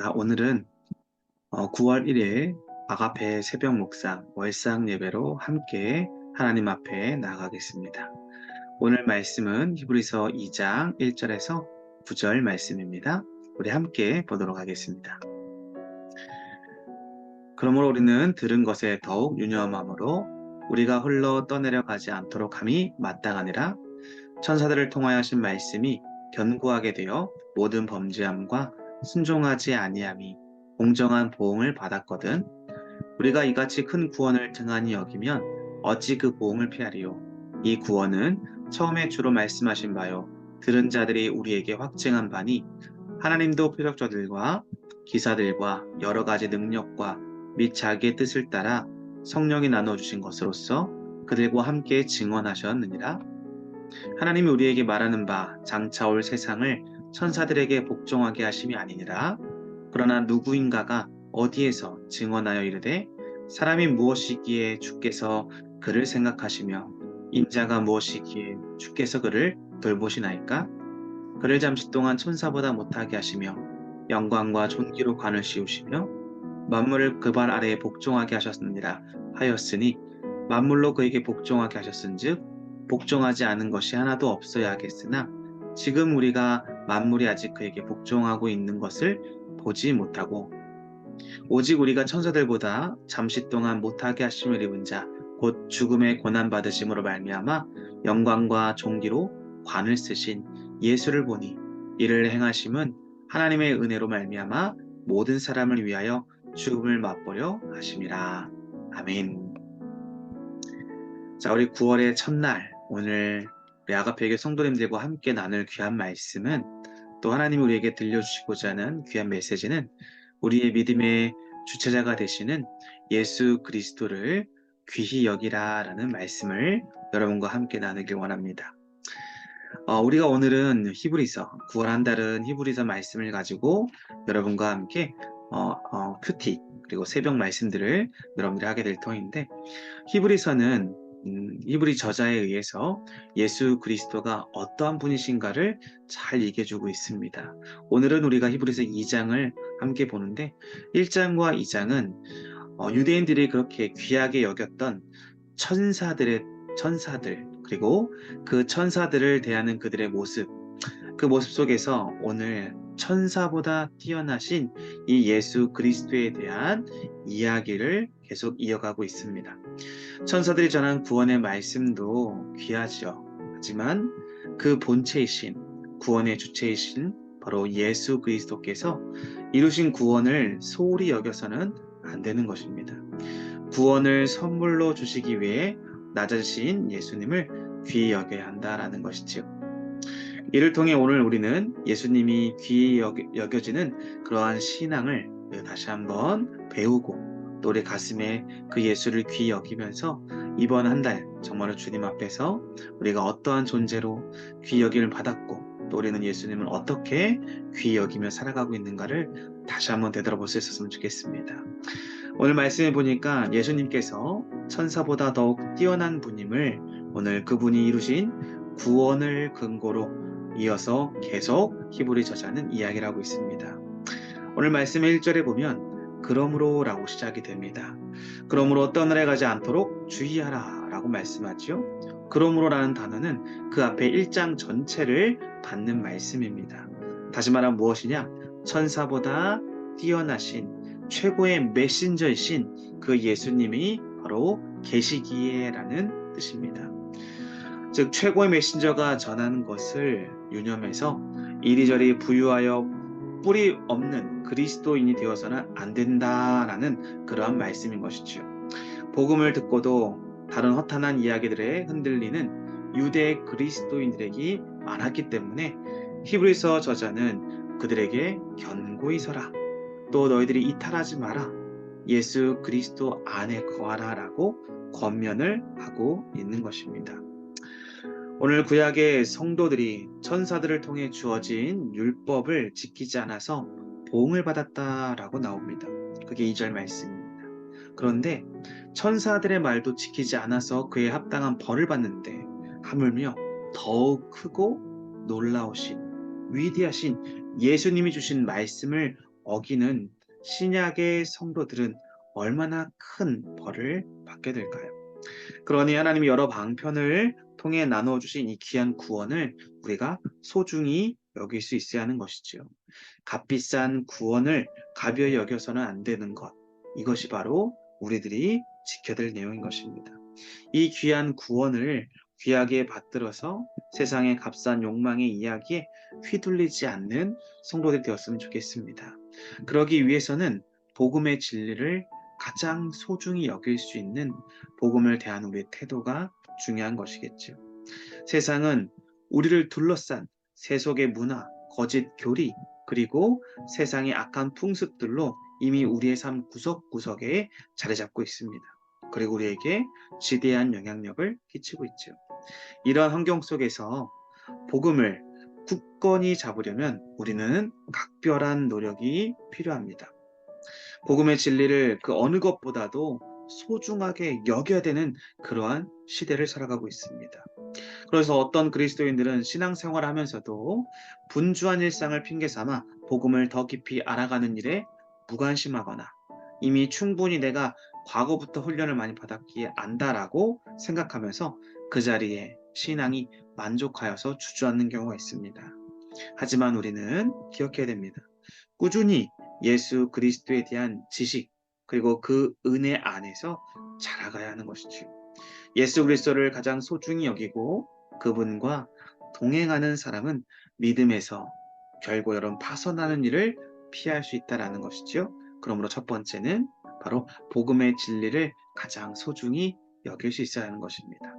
자, 오늘은 어, 9월 1일 아가페 새벽 묵상 월상 예배로 함께 하나님 앞에 나가겠습니다. 오늘 말씀은 히브리서 2장 1절에서 9절 말씀입니다. 우리 함께 보도록 하겠습니다. 그러므로 우리는 들은 것에 더욱 유념함으로 우리가 흘러 떠내려 가지 않도록 함이 마땅하니라 천사들을 통하여 하신 말씀이 견고하게 되어 모든 범죄함과 순종하지 아니함이 공정한 보응을 받았거든. 우리가 이같이 큰 구원을 등한히 여기면 어찌 그 보응을 피하리요? 이 구원은 처음에 주로 말씀하신 바요. 들은 자들이 우리에게 확증한 바니 하나님도 표적자들과 기사들과 여러 가지 능력과 및 자기의 뜻을 따라 성령이 나눠주신 것으로서 그들과 함께 증언하셨느니라. 하나님이 우리에게 말하는 바 장차 올 세상을 천사들에게 복종하게 하심이 아니니라. 그러나 누구인가가 어디에서 증언하여 이르되 사람이 무엇이기에 주께서 그를 생각하시며 인자가 무엇이기에 주께서 그를 돌보시나이까? 그를 잠시 동안 천사보다 못하게 하시며 영광과 존귀로 관을 씌우시며 만물을 그 발 아래에 복종하게 하셨느니라 하였으니 만물로 그에게 복종하게 하셨은즉 복종하지 않은 것이 하나도 없어야 하겠으나 지금 우리가 만물이 아직 그에게 복종하고 있는 것을 보지 못하고 오직 우리가 천사들보다 잠시 동안 못하게 하심을 입은 자 곧 죽음의 고난 받으심으로 말미암아 영광과 존귀로 관을 쓰신 예수를 보니 이를 행하심은 하나님의 은혜로 말미암아 모든 사람을 위하여 죽음을 맛보려 하심이라 아멘. 자 우리 9월의 첫날 오늘 우리 아가페교 성도님들과 함께 나눌 귀한 말씀은 또 하나님이 우리에게 들려주시고자 하는 귀한 메시지는 우리의 믿음의 주체자가 되시는 예수 그리스도를 귀히 여기라 라는 말씀을 여러분과 함께 나누길 원합니다. 어, 우리가 오늘은 히브리서 9월 한 달은 히브리서 말씀을 가지고 여러분과 함께 어, 어, 큐티 그리고 새벽 말씀들을 여러분들이 하게 될 터인데 히브리서는 음, 히브리 저자에 의해서 예수 그리스도가 어떠한 분이신가를 잘 얘기해주고 있습니다. 오늘은 우리가 히브리서 2장을 함께 보는데 1장과 2장은 어, 유대인들이 그렇게 귀하게 여겼던 천사들의 천사들 그리고 그 천사들을 대하는 그들의 모습 그 모습 속에서 오늘 천사보다 뛰어나신 이 예수 그리스도에 대한 이야기를 계속 이어가고 있습니다. 천사들이 전한 구원의 말씀도 귀하죠. 하지만 그 본체이신 구원의 주체이신 바로 예수 그리스도께서 이루신 구원을 소홀히 여겨서는 안 되는 것입니다. 구원을 선물로 주시기 위해 낮아지신 예수님을 귀히 여겨야 한다라는 것이지요. 이를 통해 오늘 우리는 예수님이 귀히 여겨지는 그러한 신앙을 다시 한번 배우고 또 우리 가슴에 그 예수를 귀히 여기면서 이번 한 달 정말로 주님 앞에서 우리가 어떠한 존재로 귀히 여김을 받았고 또 우리는 예수님을 어떻게 귀히 여기며 살아가고 있는가를 다시 한번 되돌아볼 수 있었으면 좋겠습니다. 오늘 말씀해 보니까 예수님께서 천사보다 더욱 뛰어난 분임을 오늘 그분이 이루신 구원을 근거로 이어서 계속 히브리 저자는 이야기를 하고 있습니다. 오늘 말씀의 1절에 보면 그러므로 라고 시작이 됩니다. 그러므로 떠나려 가지 않도록 주의하라 라고 말씀하지요. 그러므로 라는 단어는 그 앞에 1장 전체를 받는 말씀입니다. 다시 말하면 무엇이냐? 천사보다 뛰어나신 최고의 메신저이신 그 예수님이 바로 계시기에라는 뜻입니다. 즉 최고의 메신저가 전하는 것을 유념해서 이리저리 부유하여 뿌리 없는 그리스도인이 되어서는 안 된다라는 그러한 말씀인 것이지요. 복음을 듣고도 다른 허탄한 이야기들에 흔들리는 유대 그리스도인들에게 많았기 때문에 히브리서 저자는 그들에게 견고히 서라. 또 너희들이 이탈하지 마라. 예수 그리스도 안에 거하라라고 권면을 하고 있는 것입니다. 오늘 구약의 성도들이 천사들을 통해 주어진 율법을 지키지 않아서 보응을 받았다라고 나옵니다. 그게 2절 말씀입니다. 그런데 천사들의 말도 지키지 않아서 그에 합당한 벌을 받는데 하물며 더욱 크고 놀라우신 위대하신 예수님이 주신 말씀을 어기는 신약의 성도들은 얼마나 큰 벌을 받게 될까요? 그러니 하나님이 여러 방편을 통해 나누어 주신 이 귀한 구원을 우리가 소중히 여길 수 있어야 하는 것이지요. 값비싼 구원을 가벼이 여겨서는 안 되는 것. 이것이 바로 우리들이 지켜야 될 내용인 것입니다. 이 귀한 구원을 귀하게 받들어서 세상의 값싼 욕망의 이야기에 휘둘리지 않는 성도들이 되었으면 좋겠습니다. 그러기 위해서는 복음의 진리를 가장 소중히 여길 수 있는 복음을 대하는 우리의 태도가 중요한 것이겠죠. 세상은 우리를 둘러싼 세속의 문화, 거짓 교리, 그리고 세상의 악한 풍습들로 이미 우리의 삶 구석구석에 자리 잡고 있습니다. 그리고 우리에게 지대한 영향력을 끼치고 있죠. 이러한 환경 속에서 복음을 굳건히 잡으려면 우리는 각별한 노력이 필요합니다. 복음의 진리를 그 어느 것보다도 소중하게 여겨야 되는 그러한 시대를 살아가고 있습니다. 그래서 어떤 그리스도인들은 신앙생활을 하면서도 분주한 일상을 핑계 삼아 복음을 더 깊이 알아가는 일에 무관심하거나 이미 충분히 내가 과거부터 훈련을 많이 받았기에 안다라고 생각하면서 그 자리에 신앙이 만족하여서 주저앉는 경우가 있습니다. 하지만 우리는 기억해야 됩니다. 꾸준히 예수 그리스도에 대한 지식 그리고 그 은혜 안에서 자라가야 하는 것이죠. 예수 그리스도를 가장 소중히 여기고 그분과 동행하는 사람은 믿음에서 결국 여러분 파선하는 일을 피할 수 있다라는 것이죠. 그러므로 첫 번째는 바로 복음의 진리를 가장 소중히 여길 수 있어야 하는 것입니다.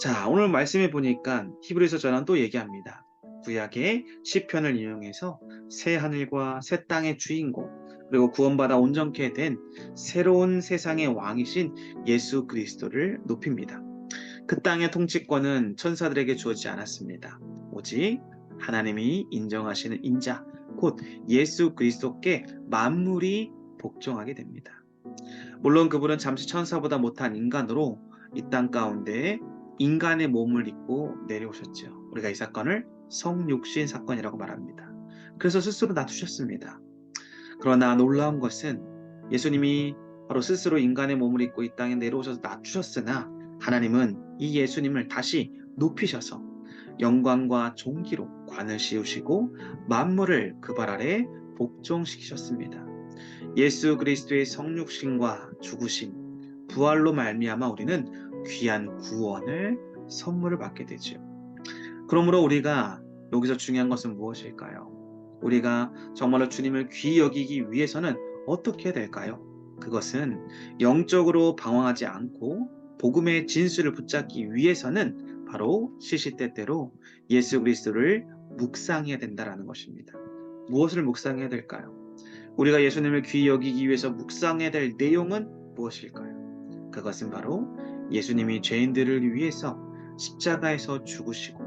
자, 오늘 말씀해 보니까 히브리서 전환 또 얘기합니다. 구약의 시편을 이용해서 새 하늘과 새 땅의 주인공 그리고 구원받아 온전케 된 새로운 세상의 왕이신 예수 그리스도를 높입니다. 그 땅의 통치권은 천사들에게 주어지지 않았습니다. 오직 하나님이 인정하시는 인자 곧 예수 그리스도께 만물이 복종하게 됩니다. 물론 그분은 잠시 천사보다 못한 인간으로 이 땅 가운데 인간의 몸을 입고 내려오셨죠. 우리가 이 사건을 성육신 사건이라고 말합니다. 그래서 스스로 놔두셨습니다. 그러나 놀라운 것은 예수님이 바로 스스로 인간의 몸을 입고 이 땅에 내려오셔서 낮추셨으나 하나님은 이 예수님을 다시 높이셔서 영광과 존귀로 관을 씌우시고 만물을 그 발 아래 복종시키셨습니다. 예수 그리스도의 성육신과 죽으심, 부활로 말미암아 우리는 귀한 구원을 선물을 받게 되죠. 그러므로 우리가 여기서 중요한 것은 무엇일까요? 우리가 정말로 주님을 귀히 여기기 위해서는 어떻게 될까요? 그것은 영적으로 방황하지 않고 복음의 진수를 붙잡기 위해서는 바로 시시때때로 예수 그리스도를 묵상해야 된다라는 것입니다. 무엇을 묵상해야 될까요? 우리가 예수님을 귀히 여기기 위해서 묵상해야 될 내용은 무엇일까요? 그것은 바로 예수님이 죄인들을 위해서 십자가에서 죽으시고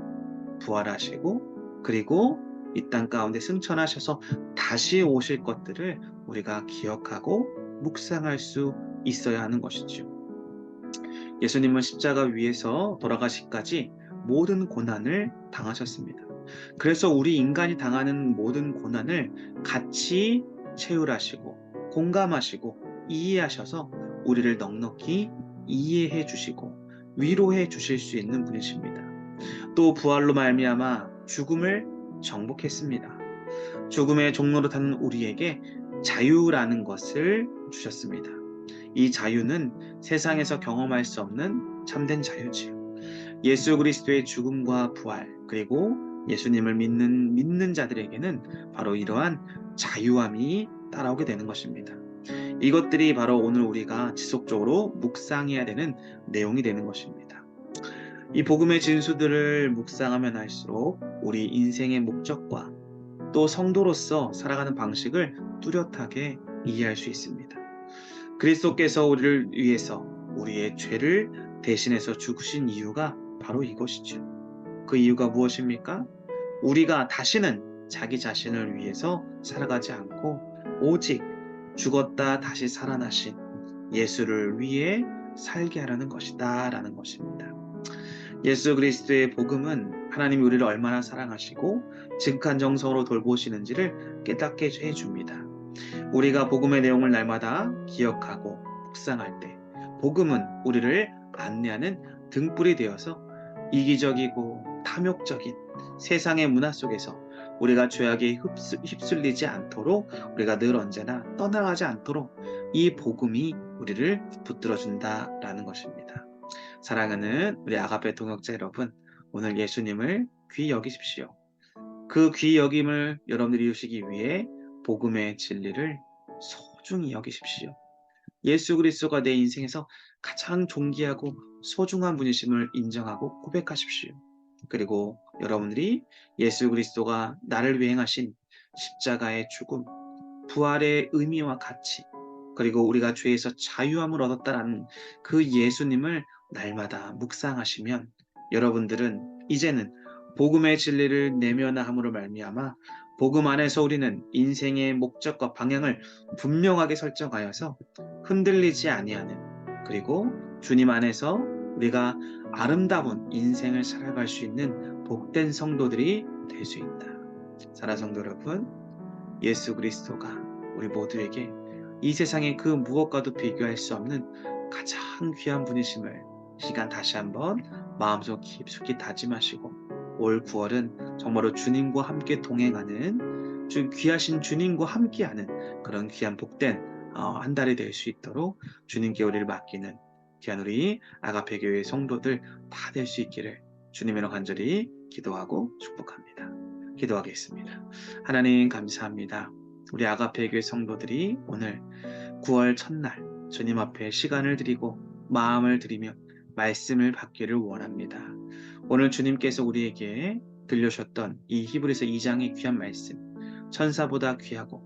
부활하시고 그리고 이 땅 가운데 승천하셔서 다시 오실 것들을 우리가 기억하고 묵상할 수 있어야 하는 것이죠. 예수님은 십자가 위에서 돌아가시까지 모든 고난을 당하셨습니다. 그래서 우리 인간이 당하는 모든 고난을 같이 채울하시고 공감하시고 이해하셔서 우리를 넉넉히 이해해 주시고 위로해 주실 수 있는 분이십니다. 또 부활로 말미암아 죽음을 정복했습니다. 죽음의 종로로 타는 우리에게 자유라는 것을 주셨습니다. 이 자유는 세상에서 경험할 수 없는 참된 자유지요. 예수 그리스도의 죽음과 부활 그리고 예수님을 믿는 믿는 자들에게는 바로 이러한 자유함이 따라오게 되는 것입니다. 이것들이 바로 오늘 우리가 지속적으로 묵상해야 되는 내용이 되는 것입니다. 이 복음의 진수들을 묵상하면 할수록 우리 인생의 목적과 또 성도로서 살아가는 방식을 뚜렷하게 이해할 수 있습니다. 그리스도께서 우리를 위해서 우리의 죄를 대신해서 죽으신 이유가 바로 이것이죠. 그 이유가 무엇입니까? 우리가 다시는 자기 자신을 위해서 살아가지 않고 오직 죽었다 다시 살아나신 예수를 위해 살게 하라는 것이다 라는 것입니다. 예수 그리스도의 복음은 하나님이 우리를 얼마나 사랑하시고 지극한 정성으로 돌보시는지를 깨닫게 해줍니다. 우리가 복음의 내용을 날마다 기억하고 묵상할 때 복음은 우리를 안내하는 등불이 되어서 이기적이고 탐욕적인 세상의 문화 속에서 우리가 죄악에 휩쓸리지 않도록 우리가 늘 언제나 떠나가지 않도록 이 복음이 우리를 붙들어준다라는 것입니다. 사랑하는 우리 아가페 동역자 여러분, 오늘 예수님을 귀히 여기십시오. 그 귀히 여김을 여러분들이 이루시기 위해 복음의 진리를 소중히 여기십시오. 예수 그리스도가 내 인생에서 가장 존귀하고 소중한 분이심을 인정하고 고백하십시오. 그리고 여러분들이 예수 그리스도가 나를 위해 행하신 십자가의 죽음, 부활의 의미와 가치, 그리고 우리가 죄에서 자유함을 얻었다라는 그 예수님을 날마다 묵상하시면 여러분들은 이제는 복음의 진리를 내면함으로 말미암아 복음 안에서 우리는 인생의 목적과 방향을 분명하게 설정하여서 흔들리지 아니하는 그리고 주님 안에서 우리가 아름다운 인생을 살아갈 수 있는 복된 성도들이 될 수 있다. 사랑 성도 여러분, 예수 그리스도가 우리 모두에게 이 세상의 그 무엇과도 비교할 수 없는 가장 귀한 분이심을 시간 다시 한번 마음속 깊숙이 다짐하시고 올 9월은 정말로 주님과 함께 동행하는 주 귀하신 주님과 함께하는 그런 귀한 복된 어, 한 달이 될 수 있도록 주님께 우리를 맡기는 귀한 우리 아가페 교회 성도들 다 될 수 있기를 주님으로 간절히 기도하고 축복합니다. 기도하겠습니다. 하나님 감사합니다. 우리 아가페 교회 성도들이 오늘 9월 첫날 주님 앞에 시간을 드리고 마음을 드리며 말씀을 받기를 원합니다. 오늘 주님께서 우리에게 들려주셨던 이 히브리서 2장의 귀한 말씀 천사보다 귀하고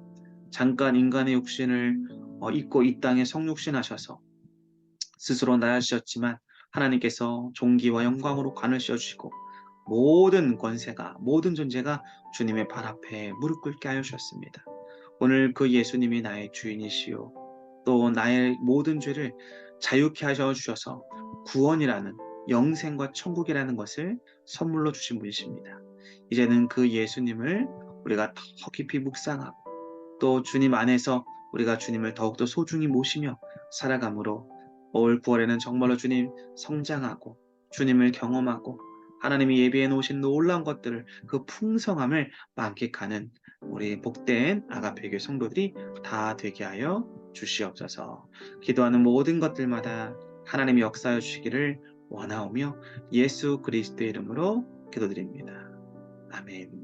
잠깐 인간의 육신을 어, 입고 이 땅에 성육신하셔서 스스로 나아지셨지만 하나님께서 종기와 영광으로 관을 씌워주시고 모든 권세가 모든 존재가 주님의 발 앞에 무릎 꿇게 하여 주셨습니다. 오늘 그 예수님이 나의 주인이시요 또 나의 모든 죄를 자유케 하셔 주셔서 구원이라는 영생과 천국이라는 것을 선물로 주신 분이십니다. 이제는 그 예수님을 우리가 더 깊이 묵상하고 또 주님 안에서 우리가 주님을 더욱더 소중히 모시며 살아감으로 올 9월에는 정말로 주님 성장하고 주님을 경험하고 하나님이 예비해 놓으신 놀라운 것들을 그 풍성함을 만끽하는 우리 복된 아가페교 성도들이 다 되게 하여 주시옵소서. 기도하는 모든 것들마다 하나님이 역사해 주시기를 원하오며 예수 그리스도의 이름으로 기도드립니다. 아멘.